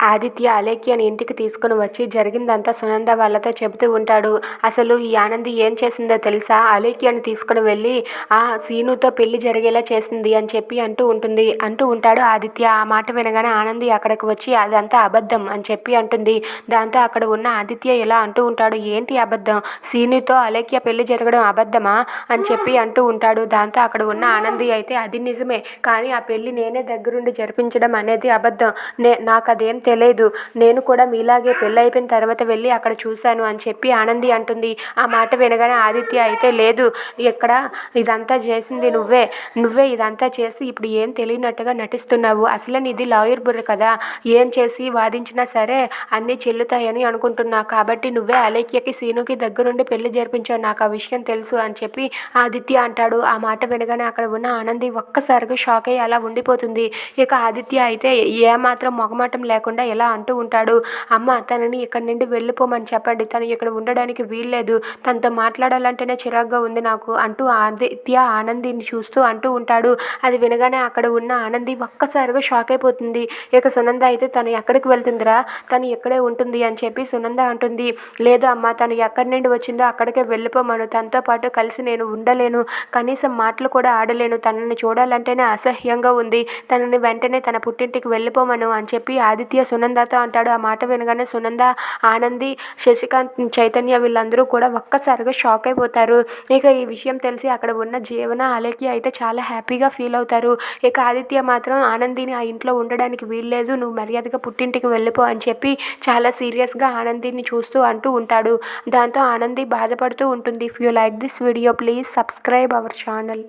ఆదిత్య అలేఖ్యని ఇంటికి తీసుకుని వచ్చి జరిగిందంతా సునంద వాళ్ళతో చెబుతూ ఉంటాడు. అసలు ఈ ఆనంది ఏం చేసిందో తెలుసా? అలేఖ్యని తీసుకుని వెళ్ళి ఆ సీనుతో పెళ్ళి జరిగేలా చేసింది అని చెప్పి అంటూ ఉంటుంది. అంటూ ఉంటాడు ఆదిత్య. ఆ మాట వినగానే ఆనంది అక్కడికి వచ్చి అదంతా అబద్ధం అని చెప్పి అంటుంది. దాంతో అక్కడ ఉన్న ఆదిత్య ఇలా అంటూ ఉంటాడు ఏంటి అబద్ధం? సీనుతో అలేఖ్య పెళ్ళి జరగడం అబద్ధమా? అని చెప్పి అంటూ ఉంటాడు. దాంతో అక్కడ ఉన్న ఆనంది అయితే అది నిజమే కానీ ఆ పెళ్ళి నేనే దగ్గరుండి జరిపించడం అనేది అబద్ధం. నే నాకు అదేం తెలియదు. నేను కూడా మీలాగే పెళ్ళి అయిపోయిన తర్వాత వెళ్ళి అక్కడ చూశాను అని చెప్పి ఆనంది అంటుంది. ఆ మాట వినగానే ఆదిత్య అయితే లేదు ఇక్కడ ఇదంతా చేసింది నువ్వే. నువ్వే ఇదంతా చేసి ఇప్పుడు ఏం తెలియనట్టుగా నటిస్తున్నావు? అసలు నీది లాయర్ బుర్ర కదా. ఏం చేసి వాదించినా సరే అన్నీ చెల్లుతాయని అనుకుంటున్నా. కాబట్టి నువ్వే అలేఖ్యకి సీనుకి దగ్గరుండి పెళ్ళి జరిపించావు. నాకు ఆ విషయం తెలుసు అని చెప్పి ఆదిత్య అంటాడు. ఆ మాట వినగానే అక్కడ ఉన్న ఆనంది ఒక్కసారిగా షాక్ అయ్యి అలా ఉండిపోతుంది. ఇక ఆదిత్య అయితే ఏమాత్రం మొగమాటం లేకుండా లేకుండా ఎలా అంటూ ఉంటాడు అమ్మ తనని ఇక్కడ నుండి వెళ్ళిపోమని చెప్పండి. తను ఇక్కడ ఉండడానికి వీల్లేదు. తనతో మాట్లాడాలంటేనే చిరాగ్గా ఉంది నాకు అంటూ ఆదిత్య ఆనందిని చూస్తూ అంటూ ఉంటాడు. అది వినగానే అక్కడ ఉన్న ఆనంది ఒక్కసారిగా షాక్ అయిపోతుంది. ఇక సునంద అయితే తను ఎక్కడికి వెళ్తుందిరా? తను ఇక్కడే ఉంటుంది అని చెప్పి సునంద అంటుంది. లేదు అమ్మ తను ఎక్కడి నుండి వచ్చిందో అక్కడికే వెళ్ళిపోమను. తనతో పాటు కలిసి నేను ఉండలేను. కనీసం మాటలు కూడా ఆడలేను. తనని చూడాలంటేనే అసహ్యంగా ఉంది. తనని వెంటనే తన పుట్టింటికి వెళ్ళిపోమను అని చెప్పి ఆదిత్య సునందతో అంటాడు. ఆ మాట వినగానే సునంద ఆనంది శశికాంత్ చైతన్య వీళ్ళందరూ కూడా ఒక్కసారిగా షాక్ అయిపోతారు. ఇక ఈ విషయం తెలిసి అక్కడ ఉన్న జీవన అలకి అయితే చాలా హ్యాపీగా ఫీల్ అవుతారు. ఇక ఆదిత్య మాత్రం ఆనందిని ఆ ఇంట్లో ఉండడానికి వీల్లేదు. నువ్వు మర్యాదగా పుట్టింటికి వెళ్ళిపో అని చెప్పి చాలా సీరియస్గా ఆనందిని చూస్తూ అంటూ ఉంటాడు. దాంతో ఆనంది బాధపడుతూ ఉంటుంది. If you like this video please subscribe our channel